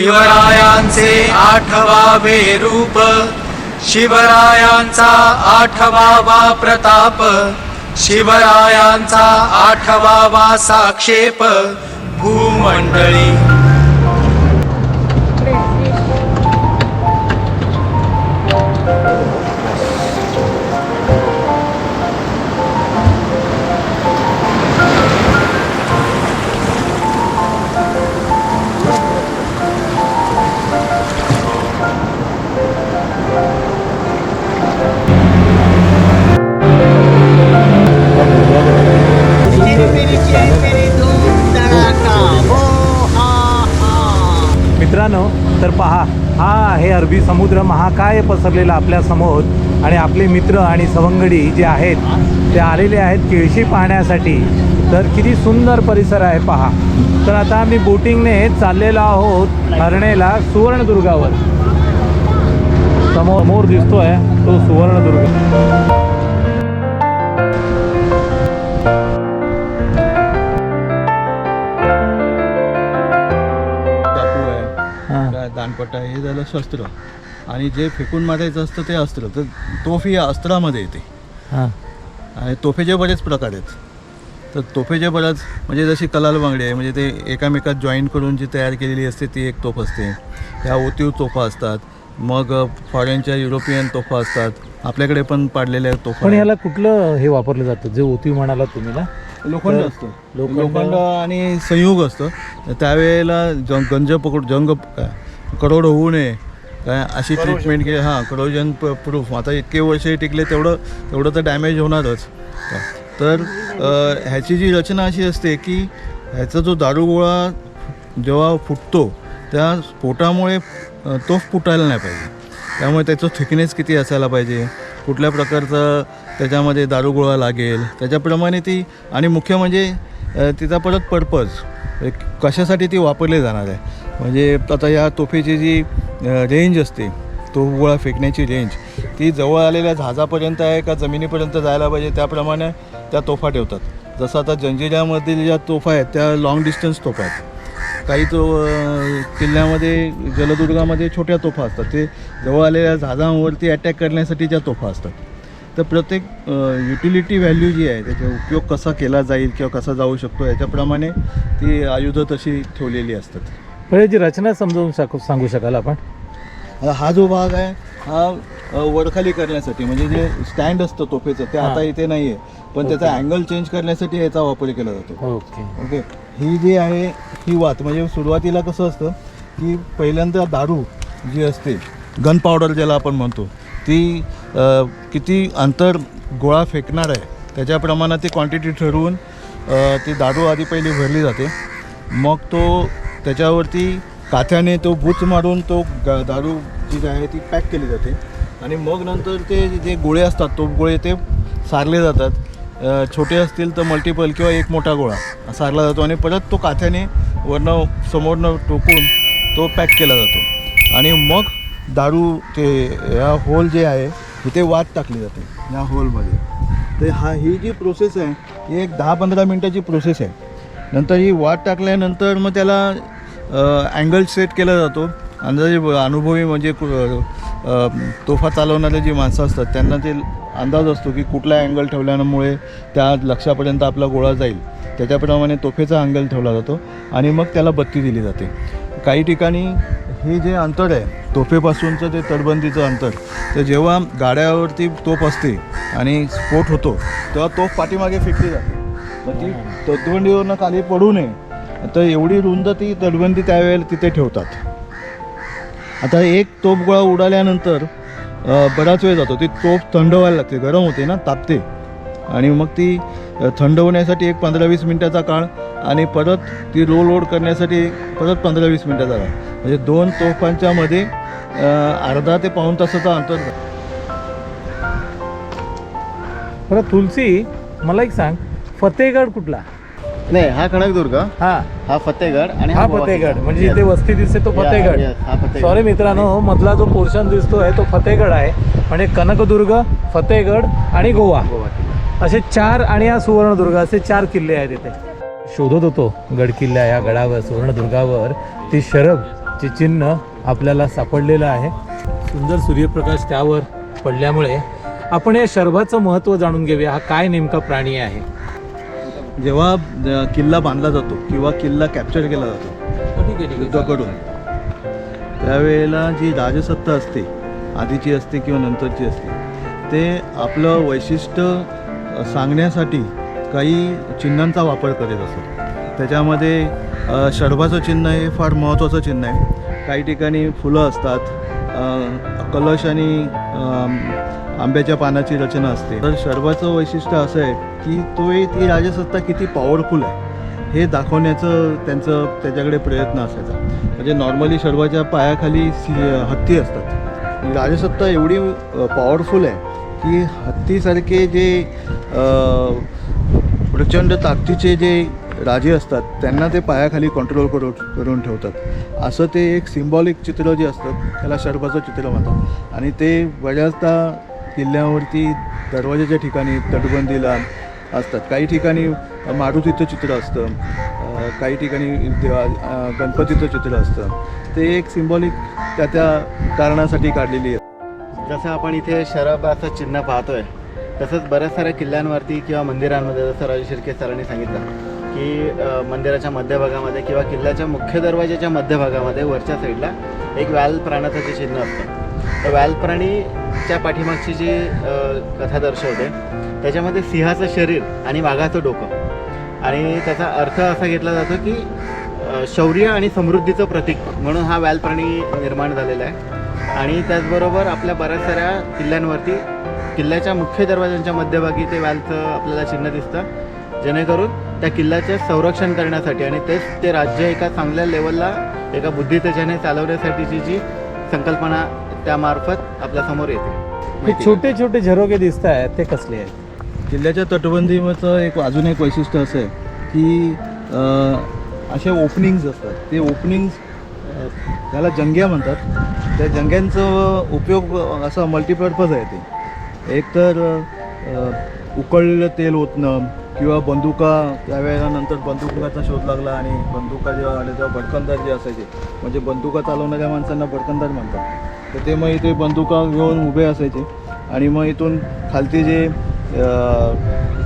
शिवरायांचे आठवावे रूप शिवरायांचा आठवावा प्रताप शिवरायांचा आठवावा साक्षेप भूमंडळी महाकाय पसरलेला आपल्यासमोर आणि आपले मित्र आणि सवंगडी जे आहेत ते आलेले आहेत केळशी पाहण्यासाठी. तर किती सुंदर परिसर आहे पहा. तर आता आम्ही बोटिंगने चाललेलो आहोत हरणेला सुवर्णदुर्गावर. समोर समोर दिसतोय तो सुवर्णदुर्ग. काय दानपट्टा हे झालं शस्त्र आणि जे फेकून मारायचं असतं ते अस्त्र तर तोफ ही अस्त्रामध्ये येते. हां. आणि तोफेचे बरेच प्रकार आहेत. तर तोफेचे बऱ्याच म्हणजे जशी कलाल बांगडी आहे म्हणजे ते एकामेकात जॉईन करून जी तयार केलेली असते ती एक तोफ असते. ह्या ओतीव तोफा असतात. मग फॉरेनच्या युरोपियन तोफा असतात. आपल्याकडे पण पाडलेल्या तोफा पण आहेत. याला कुठलं हे वापरलं जातं? जे ओती म्हणाला तुम्ही ना? लोखंड असतं. लोखंड- लोखंड आणि संयुग असतं. त्यावेळेला जंग गंज पकड जंग करोड होऊ नये. काय अशी ट्रीटमेंट केली हां करोजन प्रूफ आता इतके वर्ष टिकले तेवढं तेवढं तर डॅमेज होणारच. तर ह्याची जी रचना अशी असते की ह्याचा जो दारुगोळा जेव्हा फुटतो त्या स्फोटामुळे तो फुटायला नाही पाहिजे. त्यामुळे त्याचं थिकनेस किती असायला पाहिजे? कुठल्या प्रकारचं त्याच्यामध्ये दारुगोळा लागेल? त्याच्याप्रमाणे ती आणि मुख्य म्हणजे तिचा परत पर्पज कशासाठी ती वापरली जाणार आहे? म्हणजे आता या तोफेची जी रेंज असते तो गोळा फेकण्याची रेंज ती जवळ आलेल्या झाजापर्यंत आहे का जमिनीपर्यंत जायला पाहिजे त्याप्रमाणे त्या तोफा ठेवतात. जसं आता जंजिऱ्यामधील ज्या तोफा आहेत त्या लॉंग डिस्टन्स तोफा आहेत. काही तो किल्ल्यामध्ये जलदुर्गामध्ये छोट्या तोफा असतात. ते जवळ आलेल्या झाजांवरती अटॅक करण्यासाठी ज्या तोफा असतात. तर प्रत्येक युटिलिटी व्हॅल्यू जी आहे त्याचा उपयोग कसा केला जाईल किंवा कसा जाऊ शकतो याच्याप्रमाणे ती आयुधं तशी ठेवलेली असतात. याची रचना समजावून सांगू सांगू शकाल आपण? आता हा जो भाग आहे हा अ, वरखाली करण्यासाठी म्हणजे जे स्टँड असतं तोफेचं ते आता. इथे नाही आहे पण त्याचा अँगल चेंज करण्यासाठी याचा वापर केला जातो. ओके. ओके? ही जी आहे ही वात म्हणजे सुरुवातीला कसं असतं की पहिल्यांदा दारू जी असते गन पावडर ज्याला आपण म्हणतो ती किती अंतर गोळा फेकणार आहे त्याच्या प्रमाणात ती क्वांटिटी ठरवून ती दारू आधी पहिली भरली जाते. मग तो त्याच्यावरती काथ्याने तो बुच मारून तो ग- दारू जी आहे ती पॅक केली जाते. आणि मग नंतर ते जे गोळे असतात तो गोळे ते सारले जातात. छोटे असतील तर मल्टिपल किंवा एक मोठा गोळा सारला जातो आणि परत तो काथ्याने वरनं समोरनं टोकून तो पॅक केला जातो. आणि मग दारू ते या होल जे आहे इथे वाद टाकली जाते. या होलमध्ये. तर हा ही जी प्रोसेस आहे ही एक दहा पंधरा मिनटाची प्रोसेस आहे. नंतर ही वाट टाकल्यानंतर मग त्याला अँगल सेट केला जातो. अंदाजे अनुभवी म्हणजे कु- तोफा चालवणारे जी माणसं असतात त्यांना ते अंदाज असतो की कुठला अँगल ठेवल्यामुळे त्या लक्षापर्यंत आपला गोळा जाईल. त्याच्याप्रमाणे तोफेचा अँगल ठेवला जातो आणि मग त्याला बत्ती दिली जाते. काही ठिकाणी हे जे अंतर आहे तोफेपासूनचं ते तटबंदीचं अंतर तर जेव्हा गाड्यावरती तोफ असते आणि स्फोट होतो तेव्हा तोफ पाठीमागे फेकली जाते. मग ती तटबंदीवरनं खाली पडू नये. तर एवढी रुंद ती तटबंदी त्यावेळेला तिथे ठेवतात. आता एक तोफ गोळा उडाल्यानंतर बराच वेळ जातो. ती तोफ थंड व्हायला लागते गरम होते ना तापते. आणि मग ती थंड होण्यासाठी एक पंधरा वीस मिनटाचा काळ आणि परत ती रोल लोड करण्यासाठी परत पंधरा वीस मिनटाचा काळ. म्हणजे दोन तोफांच्या मध्ये अर्धा ते पाऊण तासाचा अंतर बरं तुलसी मला एक सांग. फतेहगड कुठला? नाही हा कनकदुर्ग हा. हा फतेहगड आणि हा फतेहगड. म्हणजे. इथे वस्ती दिसते तो फतेहगड. हा. सॉरी मित्रांनो मधला जो पोर्शन दिसतोय तो फतेहगड आहे. म्हणजे कनकदुर्ग फतेहगड आणि गोवा. असे चार आणि हा सुवर्णदुर्ग असे चार किल्ले आहेत इथे. शोधत होतो गड किल्ला या गडावर सुवर्णदुर्गावर. ती शरब चे चिन्ह आपल्याला सापडलेलं आहे. सुंदर सूर्यप्रकाश त्यावर पडल्यामुळे आपण या शर्भाचं महत्त्व जाणून घेऊया. हा काय नेमका प्राणी आहे? जेव्हा किल्ला बांधला जातो किंवा किल्ला कॅप्चर केला जातो युद्धाकडून त्यावेळेला जी राजसत्ता असते आधीची असते किंवा नंतरची असते ते आपलं वैशिष्ट्य सांगण्यासाठी काही चिन्हांचा वापर करीत असतात त्याच्यामध्ये षडभाचं चिन्ह हे फार महत्त्वाचं चिन्ह आहे. काही ठिकाणी फुलं असतात कलश आणि आंब्याच्या पानाची रचना असते. तर शर्वाचं वैशिष्ट्य असं आहे की तो ती राजसत्ता किती पॉवरफुल आहे हे दाखवण्याचं त्यांचं त्याच्याकडे प्रयत्न असायचा. म्हणजे नॉर्मली शर्वाच्या पायाखाली सी हत्ती असतात. राजसत्ता एवढी पॉवरफुल आहे की हत्तीसारखे जे प्रचंड ताकदीचे जे राजे असतात त्यांना ते पायाखाली कंट्रोल करून करून ठेवतात. असं ते एक सिम्बॉलिक चित्र जे असतं त्याला शर्पाचं चित्र म्हणतात. आणि ते बऱ्याचदा किल्ल्यावरती दरवाजाच्या ठिकाणी तटबंदीला असतात. काही ठिकाणी मारुतीचं चित्र असतं काही ठिकाणी देवा गणपतीचं चित्र असतं. ते एक सिम्बॉलिक त्या त्या कारणासाठी काढलेली आहे. जसं आपण इथे शराबाचं चिन्ह पाहतोय तसंच बऱ्याच साऱ्या किल्ल्यांवरती किंवा मंदिरांमध्ये जसं राजू शिर्के सरांनी सांगितलं की मंदिराच्या मध्यभागामध्ये किंवा किल्ल्याच्या मुख्य दरवाजाच्या मध्यभागामध्ये वरच्या साईडला एक व्याल प्राण्याचं जे चिन्ह असतं. तर व्याल प्राणीच्या पाठीमागची जी कथा दर्शवते त्याच्यामध्ये सिंहाचं शरीर आणि वाघाचं डोकं. आणि त्याचा अर्थ असा घेतला जातो की शौर्य आणि समृद्धीचं प्रतीक म्हणून हा व्याल प्राणी निर्माण झालेला आहे. आणि त्याचबरोबर आपल्या बऱ्याच साऱ्या किल्ल्यांवरती किल्ल्याच्या मुख्य दरवाजांच्या मध्यभागी ते व्यालचं आपल्याला चिन्ह दिसतं. जेणेकरून त्या किल्ल्याचे संरक्षण करण्यासाठी आणि तेच ते राज्य एका चांगल्या लेवलला एका बुद्धितेच्याने चालवण्यासाठीची जी संकल्पना त्यामार्फत आपल्यासमोर येते. हे छोटे छोटे झरोके दिसत आहेत ते कसले आहेत? किल्ल्याच्या तटबंदीचं एक अजून एक वैशिष्ट्य असं आहे की अ, असे ओपनिंग्ज असतात. ते ओपनिंग्स त्याला जंग्या म्हणतात त्या जंग्यांचं उपयोग असा मल्टीपर्पज आहे ते. एक तर उकळलेलं तेल ओतणं किंवा बंदुका त्यावेळेला नंतर बंदुकाचा शोध लागला आणि बंदुका जेव्हा आले तेव्हा भडकंदार जे असायचे म्हणजे बंदुका चालवणाऱ्या माणसांना भडकंदार म्हणतात. तर ते मग इथे बंदुका घेऊन उभे असायचे आणि मग इथून खालती जे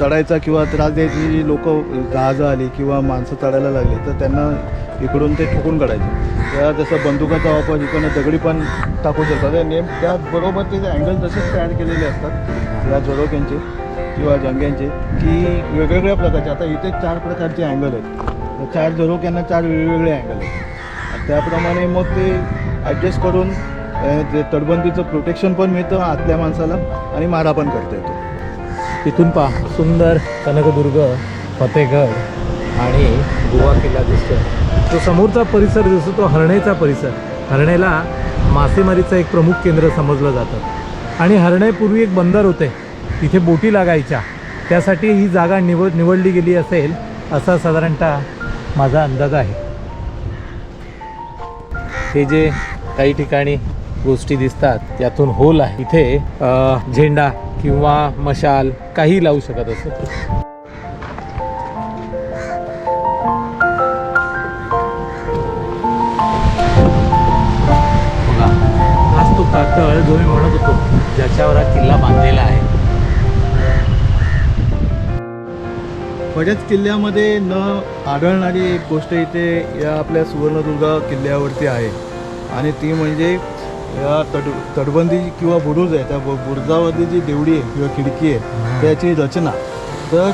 चढायचा किंवा त्रास द्यायची जी लोक जहाजं आली किंवा माणसं चढायला लागली तर त्यांना इकडून ते ठोकून काढायचे. त्या जसं बंदुकाचा वापर इकडनं दगडी पण टाकू शकतात. आणि नेम त्याचबरोबर ते अँगल तसेच तयार केलेले असतात या झरोक्यांचे किंवा जंग्यांचे की वेगवेगळ्या प्रकारचे. आता इथे चार प्रकारचे अँगल आहेत. चार झरोक यांना चार वेगवेगळे अँगल आहेत. त्याप्रमाणे मग ते ॲडजस्ट करून ते तटबंदीचं प्रोटेक्शन पण मिळतं आतल्या माणसाला आणि मारा पण करता येतो. तिथून पहा. सुंदर कनकदुर्ग फतेहगड आणि गोवा किल्ला दिसतोय. तो समोरचा परिसर दिसतो तो हरणेचा परिसर. हरणेला मासेमारीचं एक प्रमुख केंद्र समजलं जातं. आणि हरणे पूर्वी एक बंदर होते. तिथे बोटी लागायच्या. त्यासाठी ही जागा निवड निवडली गेली असेल असा साधारणतः माझा अंदाज आहे. हे जे काही ठिकाणी गोष्टी दिसतात त्यातून होल आहे. इथे झेंडा किंवा मशाल काही लावू शकत असत बऱ्याच किल्ल्यामध्ये न आढळणारी एक गोष्ट इथे या आपल्या सुवर्णदुर्ग किल्ल्यावरती आहे. आणि ती म्हणजे या तट तटबंदी किंवा बुरुज आहे. त्या बु- बुरुजावरती जी देवडी आहे किंवा खिडकी आहे त्याची रचना. तर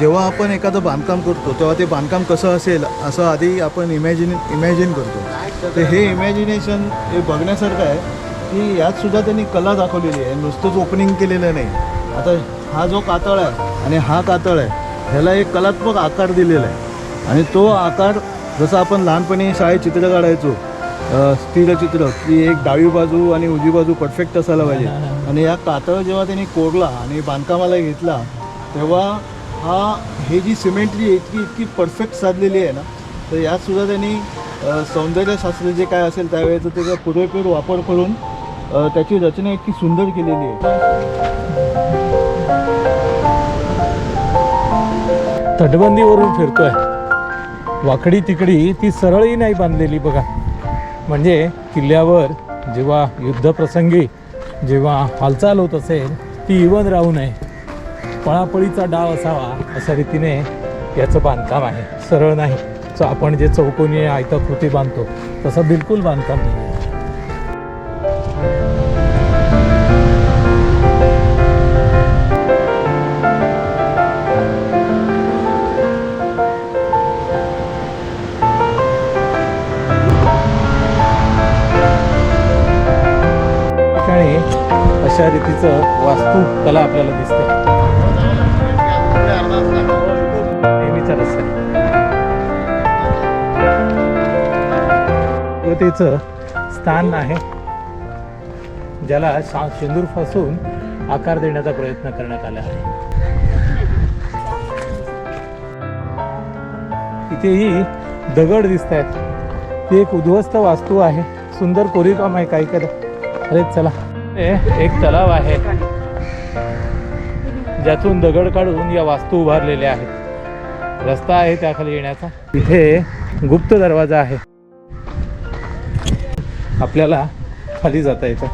जेव्हा आपण एखादं बांधकाम करतो तेव्हा ते बांधकाम कसं असेल असं आधी आपण इमॅजिन इमॅजिन करतो. तर हे इमॅजिनेशन हे बघण्यासारखं आहे की यात सुद्धा त्यांनी कला दाखवलेली आहे. नुसतंच ओपनिंग केलेलं नाही. आता हा जो कातळ आहे आणि हा कातळ आहे ह्याला एक कलात्मक आकार दिलेला आहे. आणि तो आकार जसं आपण लहानपणी शाळेत चित्र काढायचो स्थिरचित्र स्थिर चित्र की एक डावी बाजू आणि उजवी बाजू परफेक्ट असायला पाहिजे. आणि या कातळ जेव्हा त्यांनी कोरला आणि बांधकामाला घेतला तेव्हा हा हे जी सिमेंटली इतकी इतकी परफेक्ट साधलेली आहे ना तर यात सुद्धा त्यांनी सौंदर्यशास्त्र जे काय असेल त्यावेळेचं त्याचा पुरेपूर वापर करून त्याची रचना इतकी सुंदर केलेली आहे. तटबंदीवरून फिरतोय. वाकडी तिकडी ती सरळही नाही बांधलेली बघा. म्हणजे किल्ल्यावर जेव्हा युद्धप्रसंगी जेव्हा हालचाल होत असेल ती इवन राहू नये. पळापळीचा डाव असावा अशा रीतीने याचं बांधकाम आहे. सरळ नाही. च आपण जे चौकोनी आयताकृती बांधतो तसं बिलकुल बांधकाम नाही. अशा रीतीचं वास्तुकला आपल्याला दिसते. नेहमीचा रस्ता. देवतेचं स्थान आहे ज्याला शा शेंदूरपासून आकार देण्याचा प्रयत्न करण्यात आला आहे. इथेही दगड दिसत आहेत ती एक उद्ध्वस्त वास्तू आहे. सुंदर कोरीवकाम आहे काही कदा अरे चला. एक तलाव आहे. ज्यातून दगड काढून या वास्तू उभारलेल्या आहेत. रस्ता आहे त्याखाली येण्याचा. इथे गुप्त दरवाजा आहे. आपल्याला खाली जाता येतं.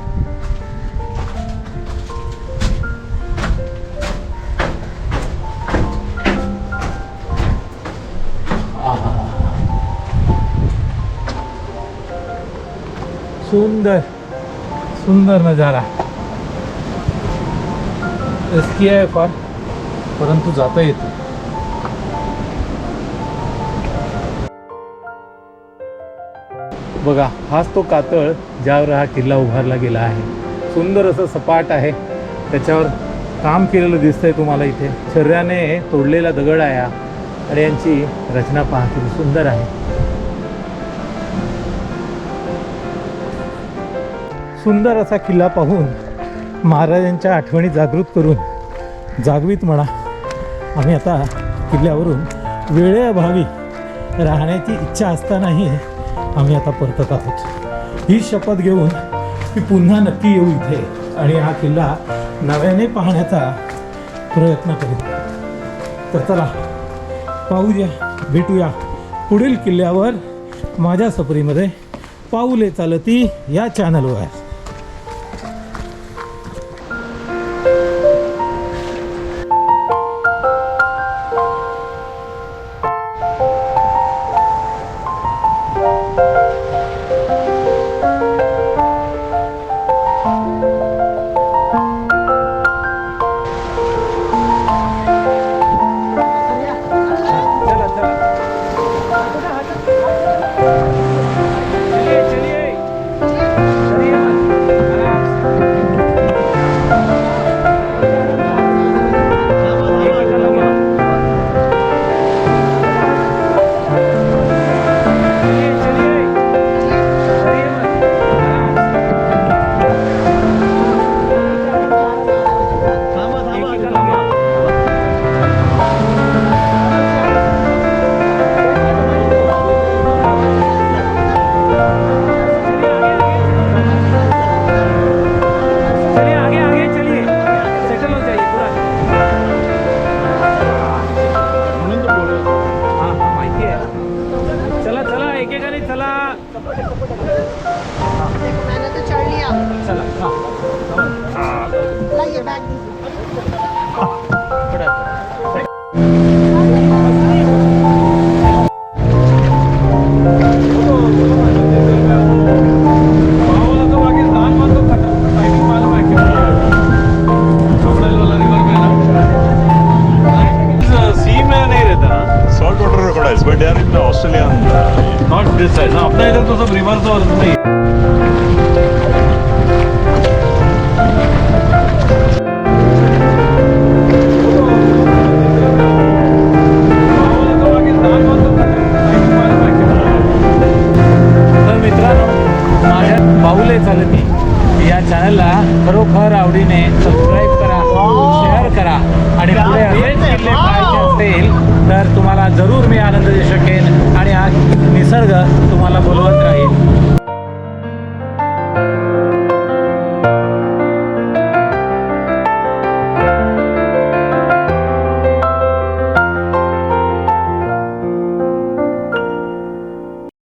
सुंदर. सुंदर नजारा. रिस्की आहे फार परंतु जाता येतो बघा हाच तो कातळ ज्यावर हा किल्ला उभारला गेला आहे. सुंदर असं सपाट आहे. त्याच्यावर काम केलेलं दिसतंय तुम्हाला इथे. शर्याने तोडलेला दगड आहे आणि यांची रचना पाहते सुंदर आहे. सुंदर असा किल्ला पाहून महाराजांच्या आठवणी जागृत करून जागवीत म्हणा. आम्ही आता किल्ल्यावरून वेळेअभावी राहण्याची इच्छा असतानाही आम्ही आता परतत आहोत. ही शपथ घेऊन मी पुन्हा नक्की येऊ इथे आणि हा किल्ला नव्याने पाहण्याचा प्रयत्न करू तर चला पाहूया भेटूया पुढील किल्ल्यावर. माझ्या सफरीमध्ये पाऊले चालती या चॅनलवर माझ्या पाऊले चालती या चॅनलला खरोखर आवडीने सबस्क्राईब करा शेअर करा. आणि पुढे असेच किल्ले पाहायचे असेल तर तुम्हाला जरूर मी आनंद देऊ शकेन. आणि हा निसर्ग तुम्हाला बोलवत राहील.